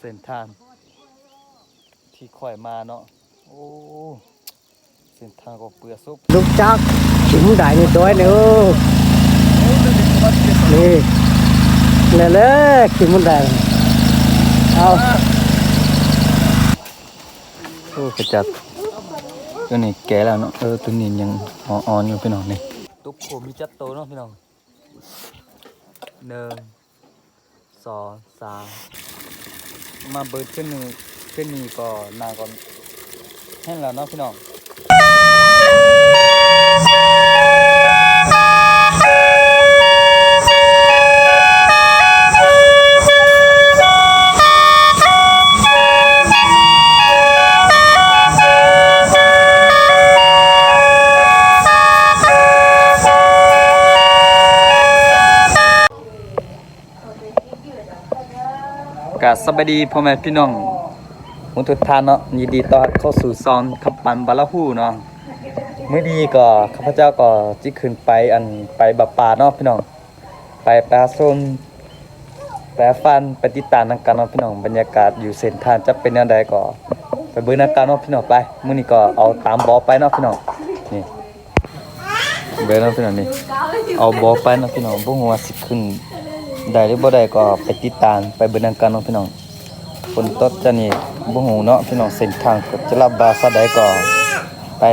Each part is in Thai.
เส้นทาง ที่ค่อยมาเนาะโอ้เส้นทางก็เปื้อซุบลูกจักขิมได้ในตัวนี่เออนี่นี่แหละขิมมันได้เอาโอ้กระจัดตัวนี้แก่แล้วเนาะเออตัวนี้ยังอ่อนๆอยู่พี่น้องนี่ตุ๊กโคมีจัดโตเนาะพี่น้องหนึ่งสองสาม มาเบิดขึ้นนี่ขึ้นนี่ก็นาก่อนแห้งแล้วเนาะพี่น้อง กะสบายดีพ่อแม่พี่น้องมุทุกท่านเนาะยินดีต้อนรับเข้าสู่ซอนขับปันบาลาฮูเนาะมื้อนี้ก็ข้าพเจ้าก็จิขึ้นไปอันไปบับป่าเนาะพี่น้องไปปลาส้มแปลฟันไปติดตามนังกันเนาะพี่น้องบรรยากาศอยู่เส้นทางจะเป็นแนวใดก็ไปเบิ่งนังกันเนาะพี่น้องไปมื้อนี้ก็เอาตามบอไปเนาะพี่น้องนี่เบิ่งเนาะพี่น้องนี่เอาบอไปเนาะพี่น้องบ่ฮู้ว่าสิขึ้น ได้หรือบ่ได้ก็ไปติดตามไปเบิ่งนำกันเนาะพี่น้องฝนตกจะนี่บ่ฮู้เนาะพี่น้องเส้นทางก็จะรับบาซะใดก็ไป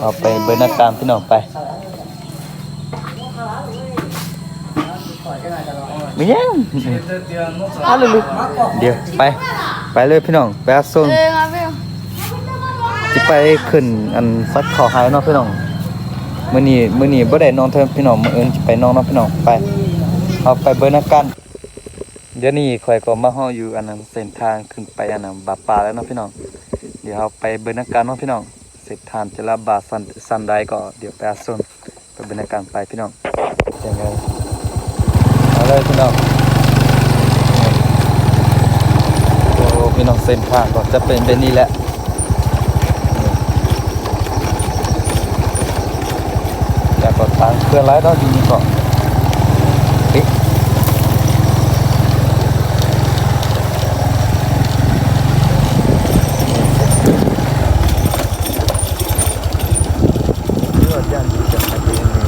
เอาไปเบิ่งนำกันพี่น้องไปมียังเอาเลยลูกเดี๋ยวไป ไปเลยพี่น้องไปอาส่งเออมาเร็วสิไปขึ้นอันซัดขาหายเนาะพี่น้องมื้อนี้มื้อนี้บ่ได้นอนเทิงพี่น้องมื้ออื่นสิไปนอนเนาะพี่น้องไป เอาไปเบิ่งนำกันเดี๋ยวนี้ข่อยก็มาฮ้ออยู่อันนั้นเส้นทางขึ้นไปอันนั้นบาป่าแล้วเนาะพี่น้อง เดี๋ยวเราไปเบิ่งนำกันเนาะพี่น้องเส้นทางจะรับบาสันสันใดก็เดี๋ยวไปอาสนไปเบิ่งนำกันไปพี่น้องยังไงเอาเลยพี่น้องโอ้พี่น้องเส้นทางก็จะเป็นแบบนี้แหละแล้วก็ทางเคลื่อนไหวเนาอยู่นี่ก็เอ๊ะ เลือดย่านดีจังนะพี่นี่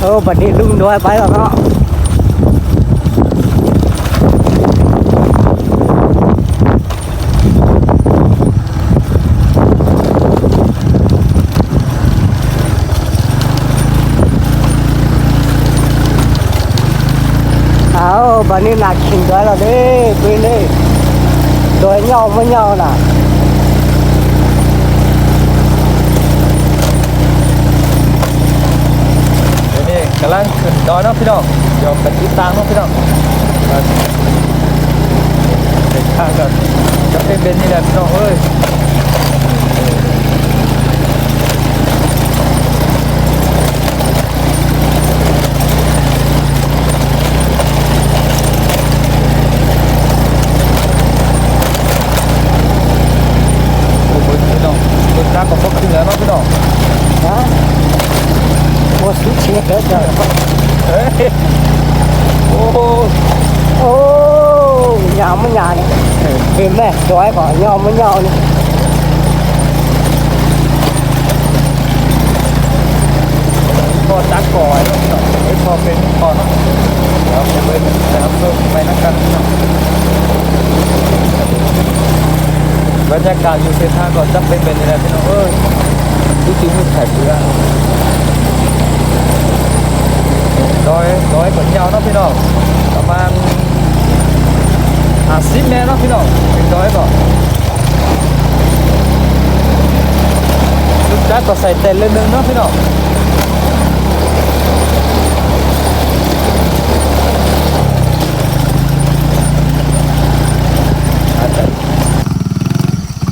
เออ บัดนี้ลุงน้อยไปแล้วเนาะเอาบัดนี้หนักขิงด้วยแล้วเด้ปีนี้โดยเงาไม่เงาน่ะ เดี๋ยวนี้ กำลังขึ้นดอยเนาะพี่น้องเดี๋ยวไปติดตามเนาะพี่น้องเส้นทางก็จะเป็นเบนนี่แหละพี่น้องเอ้ยโอ้โหพี่น้องรถจักรก็พกขึ้นแล้วเนาะพี่น้อง ฮะโอ้สุดเชียเด้อจ้ะ เฮ้ยโอ้โห โอ้ยาวไม่ยาวเนี่ยเห็นไหมดอยก่อนยาวไม่ยาวเนี่ย พอจักก่อนเนาะไอ้พอเป็นพอเนาะเดี๋ยวไปเบิ่งนะครับเพิ่มไปนักกันเนาะบรรยากาศอยู่เส้นทางก็จะเป็นแบบนี้แหละพี่น้องเอ้ยดูจริงมีแขกเรือดอยดอยกดยาวเนาะพี่น้องประมาณห้าสิบเมตรเนาะพี่น้อง ถึงดอยก็ลูกจักก็ใส่เต็นเลยนึงเนาะพี่น้อง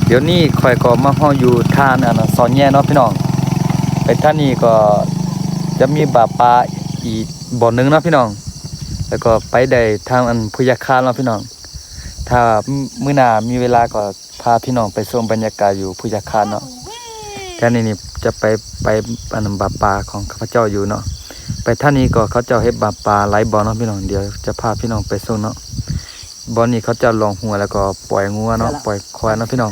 เดี๋ยวนี้ข่อยก็มาห้องอยู่ท่านอนนั้อนแย่เนาะพี่น้องไปท่านนี้ก็จะมีบาปลาอีกบ่อนึงเนาะพี่น้อง แล้วก็ไปได้ทางอันพุยาคาเนาะพี่น้อง ถ้ามื้อหน้ามีเวลาก็พาพี่น้องไปชมบรรยากาศอยู่พุยาคาเนาะท่านนี้นี่จะไปไปอันนั้นบาปลาของข้าพเจ้าอยู่เนาะไปท่านี้ก็เขาเจ้าเฮ็ดบาปลาไหลบ่อเนาะพี่น้องเดี๋ยวจะพาพี่น้องไปส่งเนาะบ่อนี้เขาจะลองหัวแล้วก็ปล่อยงัวเนาะปล่อยควายเนาะพี่น้อง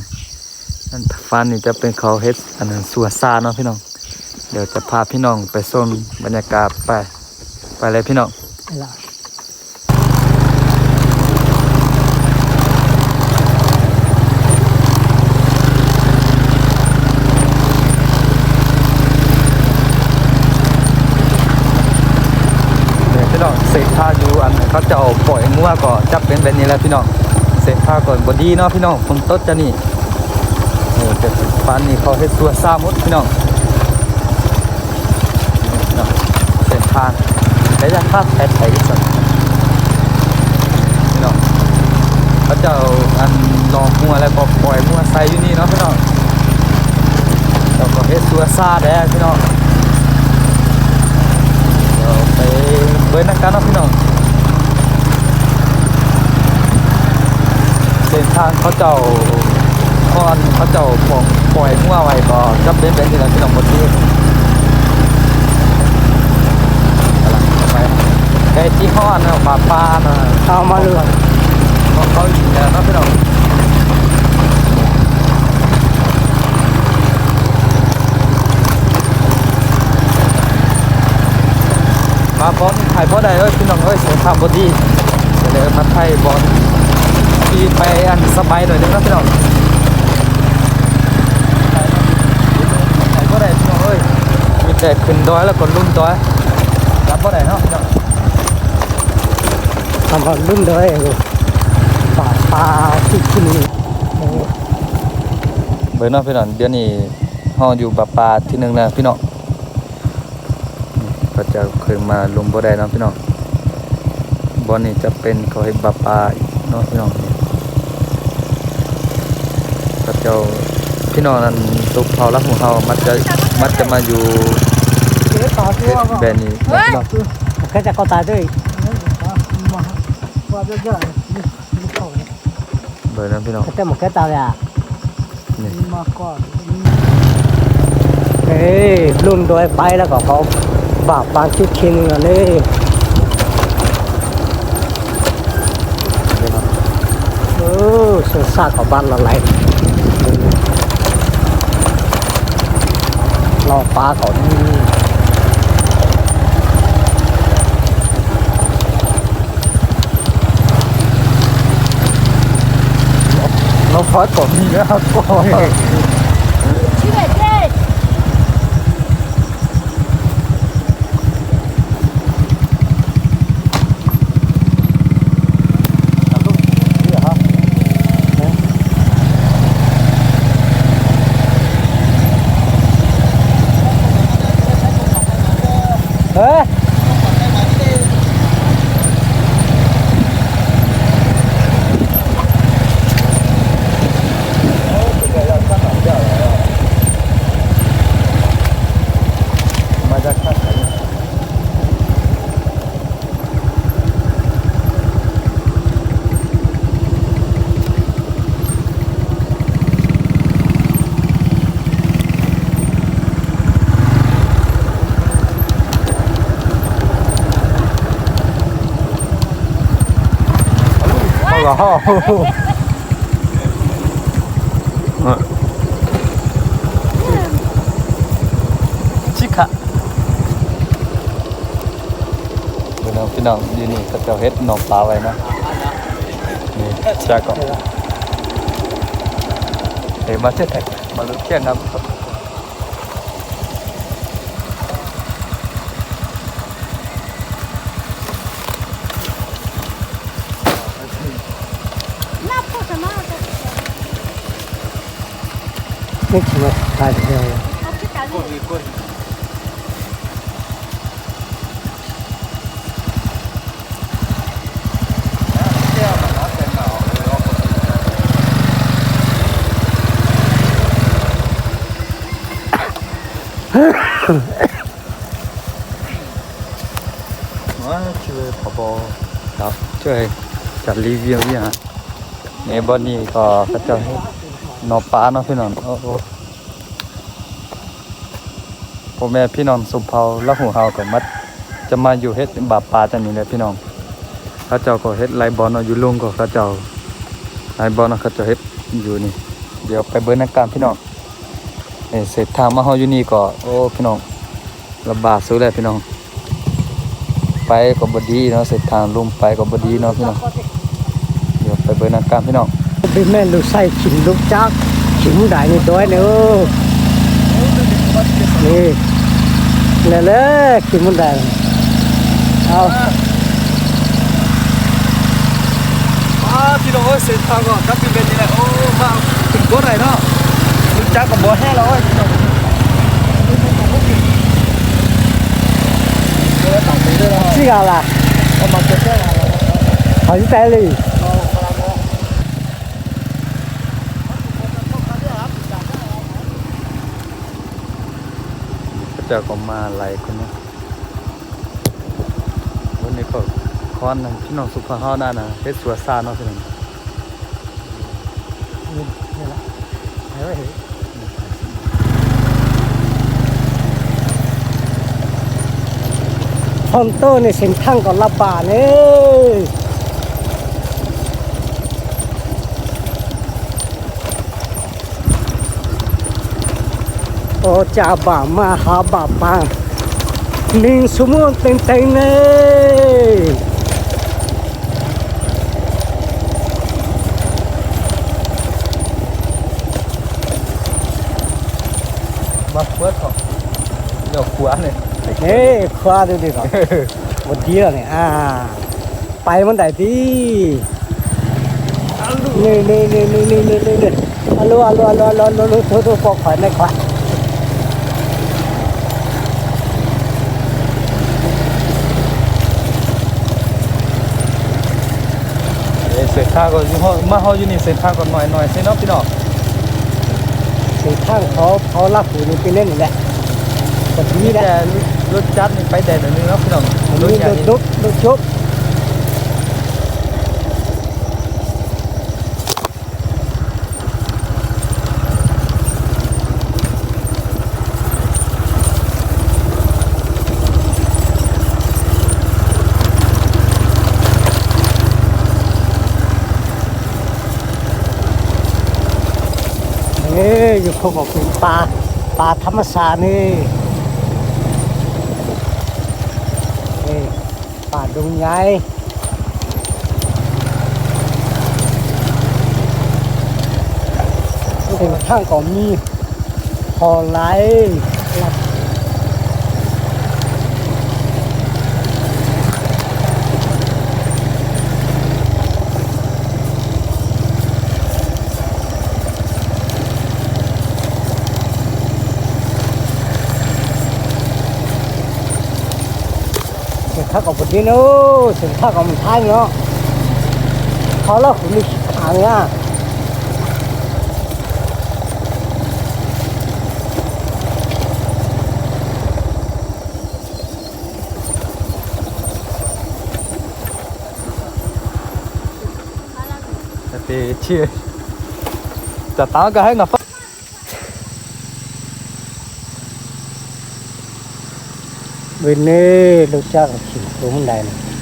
อันฟันนี่จะเป็นเขาเฮ็ดอันนั้นสัวซาเนาะพี่น้องเดี๋ยวจะพาพี่น้องไปชมบรรยากาศไป ไปเลยพี่น้อง ล่ะ เนี่ยพี่น้องเศษ ผ้าอยู่อันเขาจะเอาปล่อยงัวก็จับเป็นแบบนี้แหละพี่น้องเศษผ้าก่อนบดีเนาะพี่น้องฝนตกจะนี่เนี่ยแต่ฟันนี่เขาเฮ็ดสัวซาหมดพี่น้องนี่พี่น้องเส้นทางแต่ยังคาแผนไทยที่สุดพี่น้องเขาจะเอาอันลองงัวแล้วก็ปล่อยงัวใส่อยู่นี่เนาะพี่น้องแล้วก็เฮ็ดสัวซาแด้พี่น้องเดี๋ยวไป เบิ้ลนักการเนาะพี่น้องเส้นทางเขาเจ้าก่อนเขาเจ้าปล่อยปล่อยมั่วไว้ก็จะเป็นเป็นที่เราพี่น้องหมดที่กำลังจะไปไก่ที่ห้อนเนาะปลาปลาเนาะเอามาเลยของเขาอยู่แล้วเนาะพี่น้อง บอลถ่ายบอลได้เอ้ยพี่น้องเอ้ยเสียงทำบอดีเดี๋ยวมาถ่ายบอลที่ไปอันสบายหน่อยนึงนะพี่น้องถ่ายบอลได้พี่น้องเอ้ยมีแต่ขึ้นดอยแล้วก็ลุ่มดอยรับบอลได้เนาะพี่น้องทำมาลุ่มเลยปลาปลาที่กินเบิร์นเนาะพี่น้องเดี๋ยวนี้เฮาอยู่บับปลาที่หนึงแล้วพี่น้องอืม ก็จะเคยมาลงบ่ได้เนาะพี่น้องบ่อนี้จะเป็นเขาให้บับปลาอีกเนาะพี่น้องก็เจ้าพี่น้องนั้นตุกเฮารักของเฮามันจะมันจะมาอยู่เจ๊ปลาตัวก็แบรนด์นี้เนาะพี่น้องแค่จะเข้าตาด้วยว่าเยอะๆนี่เข้าเบิร์นเนาะพี่น้องแค่หมดแค่ตาเลยอะนี่มาก่อนเฮ้ยลุ่มโดยไปแล้วก็เขา บาปปานชุดชิงอะนี่เลยเนาะเออสุดซากกับบ้านอะไรรอปลาเขานี่เราพอดก่อนมีนะครับก็ เฮ้ย มาจากข้างไหน เอาเหรอเออชิคะพี่น้องพี่น้องอยู่นี่ก็จะเฮ็ดหนองปลาไว้นะนี่จากก่อนเฮ้ยมาเช็ดแอกมาลุ้นเที่ยงครับไม่ใช่ไหมตายเดียว ว่าช่วยพอบอครับช่วยจัดรีวิวเนี่ นอนนี้ก็ก็จะให้หนอปลาเนาะพี่น้องโอ้โหพ่อแม่พี่น้องสุมเผาและหูเฮาก็มัดจะมาอยู่เฮ็ดบาปลาจังนี้แหละพี่น้องเขาเจ้าก็เฮ็ดไรบอลเนาะอยู่ลุงก็เขาเจ้าไรบอลเนาะเขาเจ้าเฮ็ดอยู่นี่ เดี๋ยวไปเบิ่งนักการพี่น้องเอ้ยเสร็จทางมาเฮาอยู่นี่ก็โอ้พี่น้องลำบากสุดเลยพี่น้อง ไปก็บดีเนาะเสร็จทางลุงไปก็บดีเนาะพี่น้องเดี๋ยวไปเบิ่งนักการพี่น้อง เป็นแม่ลูกไส้ขิงลูกจักขิงได้นี่ด้วยเนอะนี่เลยเลยขิงมันได้เอาอ่าพี่น้องเอ้ยเส้นทางก็กลับเป็นนี่แหละโอ้มาถึงบ่ได้เนาะรู้จักก็บ่แฮ่แล้วเอ้ยพี่น้องสิกาล่ะเอามาเก็บได้แล้วเขาสิแต่เลย เจ้าก็มาหลายคนเนาะวันนี้ก็คอนนะพี่น้องสุภาพเฮานั่นน่ะเฮ็ดสวนซาเนาะพี่น้องนี่ละเอาไว้เห็นทอนโต้ในเส้นทางก่อนละบาทเนี่ย โอจาบามาฮาบาปังนิ่งสมุนเต็งเต็งเน่มาเปิดก่อนเดี๋ยวขวาเนี่ยเฮ้ขวาดูดิก่อนวันเดียวเนี่ยอ่าไปมันได้ที่นี่นี่นี่นี่นี่นี่นี่อัลโหลอัลโหลอัลโหลอัลโหลอัลโหลทุกทุกพวกขวัญในขวัน เอ้ยเส้นทางก็อยู่เฮามาเฮาอยู่นี่เส้นทางก็หน่อยๆสิเนาะพี่น้องสีข้างเขาเขาลักหูนี่ไปเล่นนี่แหละแต่ทีมีนี้แหละแต่รถจักรนี่ไปได้เดี๋ยวนึงเนาะพี่น้องอันรถนี้ใหญ่รถดุกรถชุบ เอยู่เขาบอกเป็นปลาปลาธรรมชาตินี่นี่ปลาดงใหญ่ถึงข้างก็มีพอไหลลับ khác còn đi nó, sừng khác còn mình thay nó, khó lắm cũng đi thằng nha thì chia chả tao cái nó ngập. วนนี่ลูกจ้างขี่ตัวมันไดนะ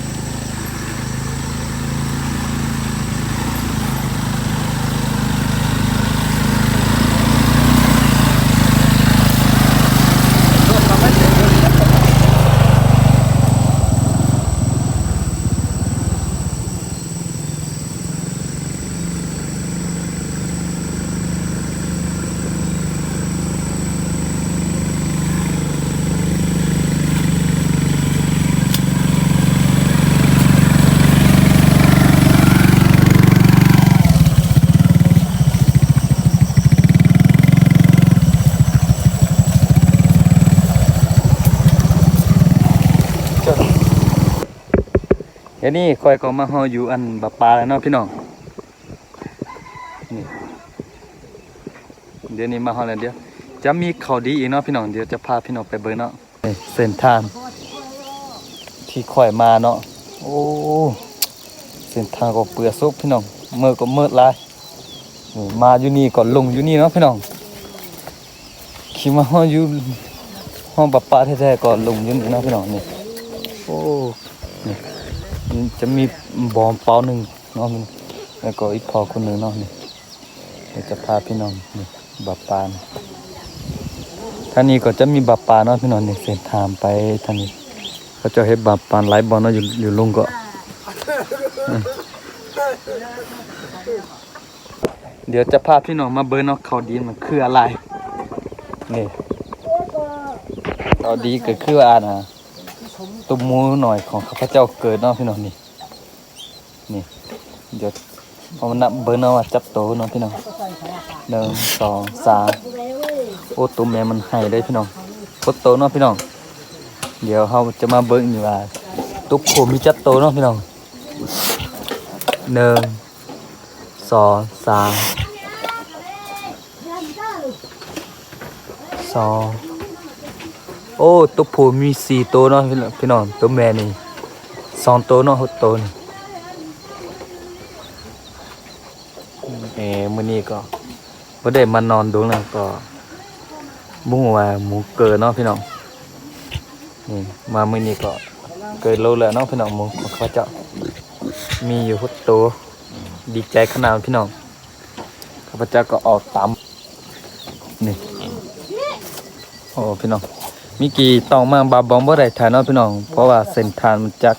เดี๋ยวนี้คอยก็มาเฮาอยู่อันบาปลาแล้วเนาะพี่น้องนี่เดี๋ยวนี้มาเฮาแล้วเดี๋ยวจะมีข่าวดีอีกเนาะพี่น้องเดี๋ยวจะพาพี่น้องไปเบิ่งเนาะนี่เส้นทาง ที่คอยมาเนาะโอ้เส้นทางก็เปื้อซุกพี่น้องเมื่อก็เมืดหลายมาอยู่นี่ก็ลงอยู่นี่เนาะพี่น้องขี่มาเฮาอยู่ห้องบาปลาแท้ๆก็ลงอยู่นี่เนาะพี่น้องนี่โอ้ นี่มันจะมีบอมเปาหนึ่งเนาะมันแล้วก็อีกพอคนหนึ่งเนาะนี่เดี๋ยวจะพาพี่น้องนี่บับปานท่านี้ก็จะมีบับปานเนาะพี่น้องนี่เส้นทางไปท่านี้เขาจะให้บับปานหลายบอลเนาะอยู่อยู่ลุงก็เดี๋ยวจะพาพี่น้องมาเบิร์นเนาะเขาดีมันคืออะไรนี่เขาดีก็คือว่านะ ตุ้มมูหน่อยของข้าพเจ้าเกิดเนาะพี่น้องนี่นี่เดี๋ยวเอมานับเบิร์นเอาจับโตเนาะพี่น้องหนึ่งสองสามโอ้ตัวแม่มันให้ได้พี่น้องโคตโตเนาะพี่น้อง เดี๋ยวเราจะมาเบิ่งอยู่ว่าตุ๊กโคมีจัดโตเนาะพี่น้องหนึ่งสองสามสอง โอ้ตุ๊กโคมีสี่โตวเนาะพี่น้องพี่น้องตัวแม่นี่สองโตวเนาะหกโตวนี่เอ๋มื้อนี้ก็บ่ได้มานอนดูแล้วก็บุ้งว่าหมูเกิดเนาะพี่น้องนี่มามื้อนี้ก็เกิดโลแล้วเนาะพี่น้องหมูของข้าเจ้ามีอยู่หกตัวดีใจขนาดพี่น้องข้าพเจ้าก็ออกตามนี่โอ้พี่น้อง มีกี่ต้องมาบาบองบ่ได้ถ่ายเนาะพี่น้อง เพราะว่าเส้นทางมันจัก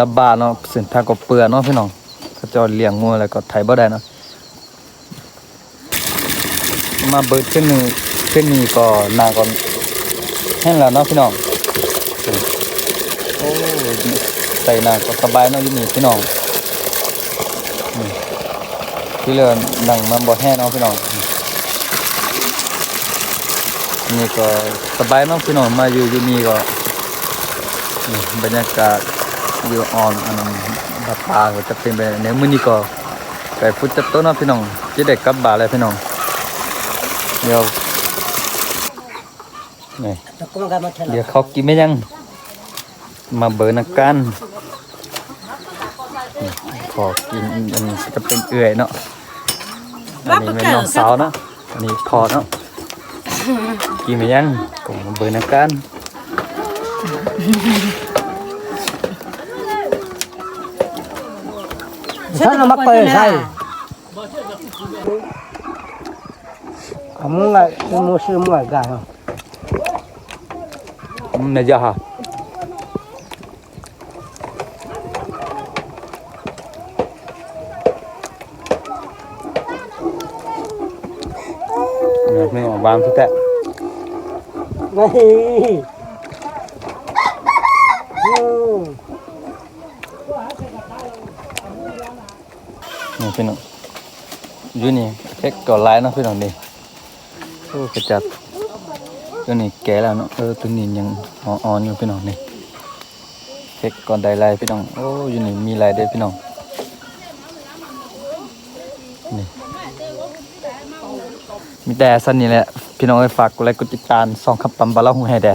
ระบาดเนาะเส้นทางก็เปื้อนเนาะพี่น้องเขาจ้าเลี้ยงงัวแล้วก็ไถบ่ได้เนาะมาเบิดขึ้นนี่ขึ้นนี่ก็นาก่อนแห้งแล้วเนาะพี่น้องโอ้ใส่หน้าก็สบายเนาะอยู่นี่พี่น้องที่เหลือหนังมันบ่แห้งเนาะพี่น้อง นี่ก็สบายเนาะพี่น้องมาอยู่อยู่นี่ก็นี่บรรยากาศอยู่ออนอันบัดปลาก็จะเป็นแบบนี้มื้อนี้ก็ไก่ฟุตจับโตะเนาะพี่น้องจะได้กลับบ้านแล้วพี่น้องเดี๋ยวนี่เดี๋ยวเขากินไม่ยัง มาเบิร์นกันนี่ขอกินอันนี้จะเป็นเอื่อยเนาะอันนี้เป็นน้องสาวเนาะอันนี้พอเนาะ กินไม่ยังก็มาเบิร์นกัน Sana makoy sai. Kamu nggak ilmu semua gak? อืมเนี่ยจ้ะฮะเนี่ยไม่ออกบานทุกแต่ Nih. Hmm. นี่พี่น้องอยู่นี่เอ็กก่อนไลน์เนาะพี่น้องนี่โอ้กระจัดตัวนี้แก่แล้วเนาะเออตัวนี้ยังอ่อนๆอยู่พี่น้องนี่เอ็กก่อนได้ไลน์พี่น้องโอ้อยู่นี่มีไลน์ได้พี่น้องนี่มีแต่สันนี่แหละ พี่น้องไปฝากกดไลค์กดติดตามสองคำปั๊มบาลาหูให้แด่